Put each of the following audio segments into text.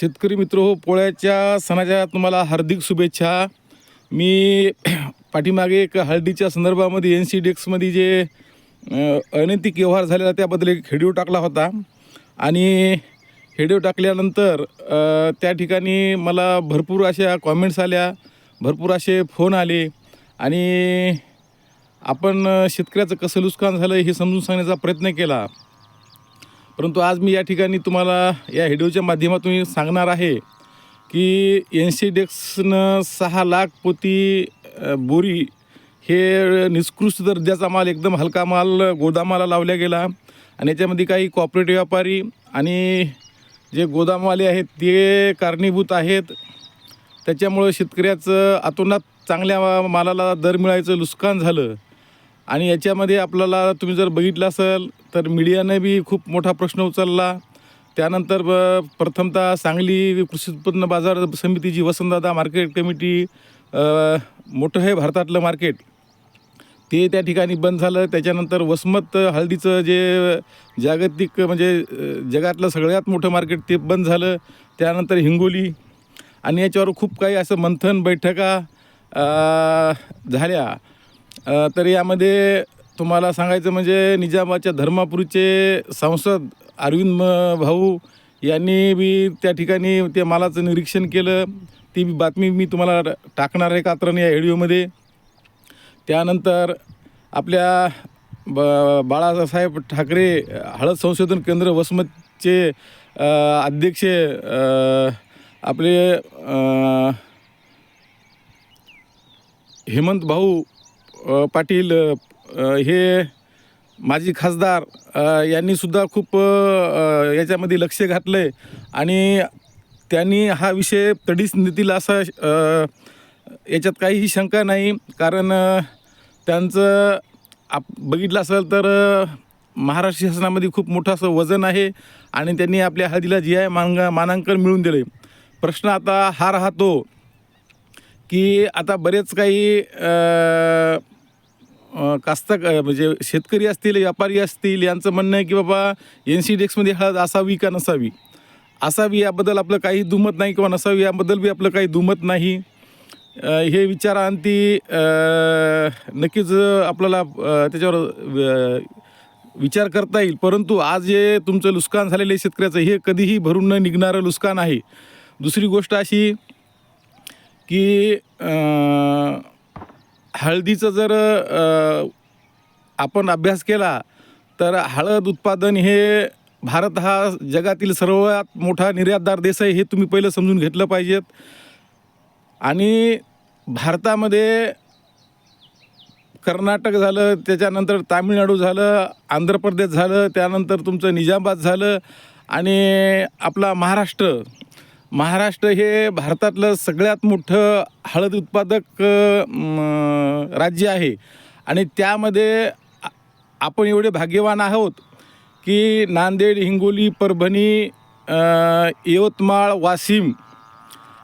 शेतकरी मित्र हो पोळ्याच्या सणाच्या तुम्हाला हार्दिक शुभेच्छा. मी पाठीमागे एक हळदीच्या संदर्भामध्ये एन सी डेक्समध्ये जे अनैतिक व्यवहार झालेला त्याबद्दल एक व्हिडिओ टाकला होता. आणि व्हिडिओ टाकल्यानंतर त्या ठिकाणी मला भरपूर अशा कॉमेंट्स आल्या भरपूर असे फोन आले. आणि आपण शेतकऱ्याचं कसं नुकसान झालं हे समजून सांगण्याचा प्रयत्न केला. परंतु आज मी या ठिकाणी तुम्हाला या व्हिडिओच्या माध्यमातून सांगणार आहे की एन सी डेक्सनं सहा लाख पोती बोरी हे निष्कृष्ट दर्जाचा माल एकदम हलका माल गोदामाला लावला गेला. आणि याच्यामध्ये काही कॉपरेटिव्ह व्यापारी आणि जे गोदामवाले आहेत ते कारणीभूत आहेत. त्याच्यामुळं शेतकऱ्याचं अतोनात चांगल्या मालाला दर मिळायचं नुकसान झालं. आणि याच्यामध्ये आपल्याला तुम्ही जर बघितलं असेल तर मीडियाने बी खूप मोठा प्रश्न उचलला. त्यानंतर ब- प्रथमतः सांगली कृषी उत्पन्न बाजार समितीची वसंतदादा मार्केट कमिटी मोठं आहे भारतातलं मार्केट ते त्या ठिकाणी बंद झालं. त्याच्यानंतर वसमत हळदीचं जे जागतिक म्हणजे जगातलं सगळ्यात मोठं मार्केट ते बंद झालं. त्यानंतर हिंगोली आणि याच्यावर खूप काही असं मंथन बैठका झाल्या. तर यामध्ये तुम्हाला सांगायचं म्हणजे निजामाच्या धर्मापुरीचे सांसद अरविंद म- भाऊ यांनी बी त्या ठिकाणी त्या मालाचं निरीक्षण केलं. ती बी बातमी मी तुम्हाला टाकणार आहे कात्रण या व्हिडिओमध्ये. त्यानंतर आपल्या ब बाळासाहेब ठाकरे हळद संशोधन केंद्र वसमतचे अध्यक्ष आपले हेमंत भाऊ पाटील हे माजी खासदार यांनीसुद्धा खूप याच्यामध्ये लक्ष घातलं आहे आणि त्यांनी हा विषय तडीस नेतील असा याच्यात काहीही शंका नाही. कारण त्यांचं आप बघितलं असेल तर महाराष्ट्र शासनामध्ये खूप मोठं असं वजन आहे आणि त्यांनी आपल्या हळदीला जी आय मांग मानांकन मिळून दिले प्रश्न आता हा राहतो की आता बरेच काही कास्तक म्हणजे शेतकरी असतील व्यापारी असतील यांचं म्हणणं आहे की बाबा एन सी डेक्समध्ये हळद असावी का नसावी? असावी याबद्दल आपलं काही दुमत नाही किंवा नसावी याबद्दल बी आपलं काही दुमत नाही. हे विचारांती अ, नक्कीच आपल्याला त्याच्यावर विचार करता येईल. परंतु आज जे तुमचं नुकसान झालेलं आहे शेतकऱ्याचं हे कधीही भरून न निघणारं नुकसान आहे. दुसरी गोष्ट अशी की हळदीचं जर आपण अभ्यास केला तर हळद उत्पादन हे भारत हा जगातील सर्वात मोठा निर्यातदार देश आहे हे तुम्ही पहिलं समजून घेतलं पाहिजेत. आणि भारतामध्ये कर्नाटक झालं त्याच्यानंतर तामिळनाडू झालं आंध्र प्रदेश झालं त्यानंतर तुमचं निजामाबाद झालं आणि आपला महाराष्ट्र महाराष्ट्र हे भारतातलं सगळ्यात मोठं हळद उत्पादक राज्य आहे. आणि त्यामध्ये आपण एवढे भाग्यवान आहोत की नांदेड हिंगोली परभणी यवतमाळ वाशिम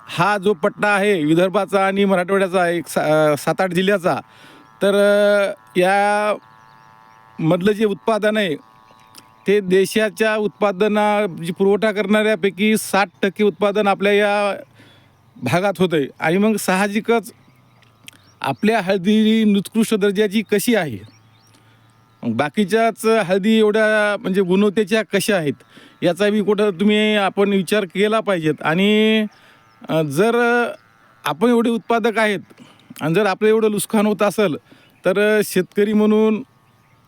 हा जो पट्टा आहे विदर्भाचा आणि मराठवाड्याचा एक सा सात आठ जिल्ह्याचा तर या मधलं जे उत्पादन आहे ते देशाच्या उत्पादनाची पुरवठा करणाऱ्यापैकी साठ टक्के उत्पादन आपल्या या भागात होतं आहे आणि मग साहजिकच आपल्या हळदी निकृष्ट दर्जाची कशी आहे? बाकीच्याच हळदी एवढ्या म्हणजे गुणवत्तेच्या कशा आहेत? याचा बी कुठं तुम्ही आपण विचार केला पाहिजेत. आणि जर आपण एवढे उत्पादक आहेत आणि जर आपलं एवढं नुकसान होत असेल तर शेतकरी म्हणून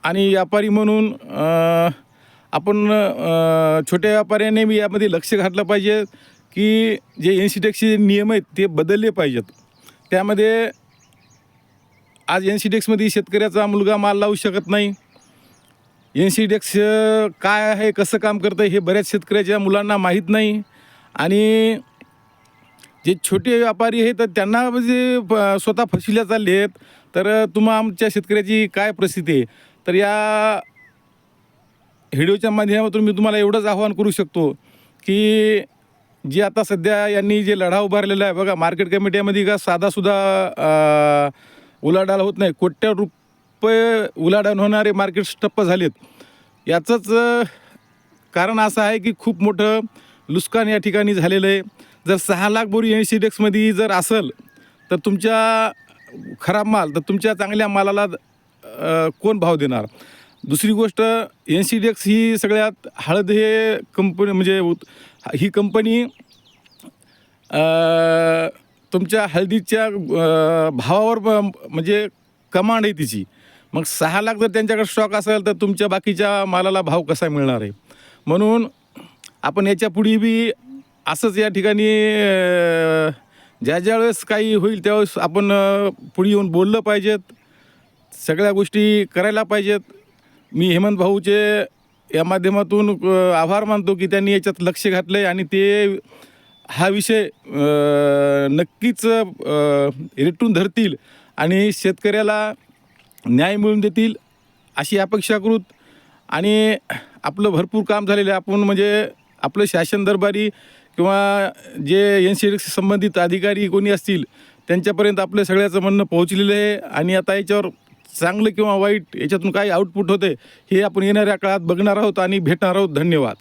आणि व्यापारी म्हणून आपण छोट्या व्यापाऱ्याने बी यामध्ये लक्ष घातलं पाहिजे की जे एन सी टेक्सचे नियम आहेत ते बदलले पाहिजेत. त्यामध्ये आज एन सी डेक्समध्ये शेतकऱ्याचा मुलगा माल लावू शकत नाही. एन सी डेक्स काय आहे कसं काम करतं हे बऱ्याच शेतकऱ्याच्या मुलांना माहीत नाही. आणि जे छोटे व्यापारी आहेत तर त्यांना म्हणजे स्वतः फसिल्या चालले आहेत. तर तुम्हा आमच्या शेतकऱ्याची काय परिस्थिती आहे? तर या व्हिडिओच्या माध्यमातून मी तुम्हाला एवढंच आवाहन करू शकतो की जे आता सध्या यांनी जे लढा उभारलेला आहे बघा मार्केट कमिटीमध्ये का साधासुद्धा उलाढाल होत नाही कोट्या रुपये उलाढाल होणारे मार्केट ठप्प झालेत. याचंच कारण असं आहे की खूप मोठं लुस्कान या ठिकाणी झालेलं आहे. जर सहा लाख बोरी एन सी डेक्समध्ये जर असेल तर तुमच्या खराब माल तर तुमच्या चांगल्या मालाला कोण भाव देणार? दुसरी गोष्ट एन सी डी एक्स ही सगळ्यात हळद हे कंपनी म्हणजे उत- ही कंपनी तुमच्या हळदीच्या भावावर म्हणजे कमांड आहे तिची. मग सहा लाख जर त्यांच्याकडे स्टॉक असेल तर तुमच्या बाकीच्या मालाला भाव कसा मिळणार आहे? म्हणून आपण याच्यापुढे बी असंच या ठिकाणी ज्या ज्या वेळेस काही होईल त्यावेळेस आपण पुढे येऊन बोललं पाहिजेत. सगळ्या गोष्टी करायला पाहिजेत. मी हेमंत भाऊचे या माध्यमातून आभार मानतो की त्यांनी याच्यात लक्ष घातलं आहे आणि ते हा विषय नक्कीच रेटून धरतील आणि शेतकऱ्याला न्याय मिळवून देतील अशी अपेक्षा करूत. आणि आपलं भरपूर काम झालेलं आहे. आपण म्हणजे आपलं शासन दरबारी किंवा जे एन सी संबंधित अधिकारी कोणी असतील त्यांच्यापर्यंत आपलं सगळ्याचं म्हणणं पोहोचलेलं आहे. आणि आता याच्यावर चांगलं किंवा वाईट याच्यातून काय आउटपुट होते हे आपण येणाऱ्या काळात बघणार आहोत आणि भेटणार आहोत. धन्यवाद.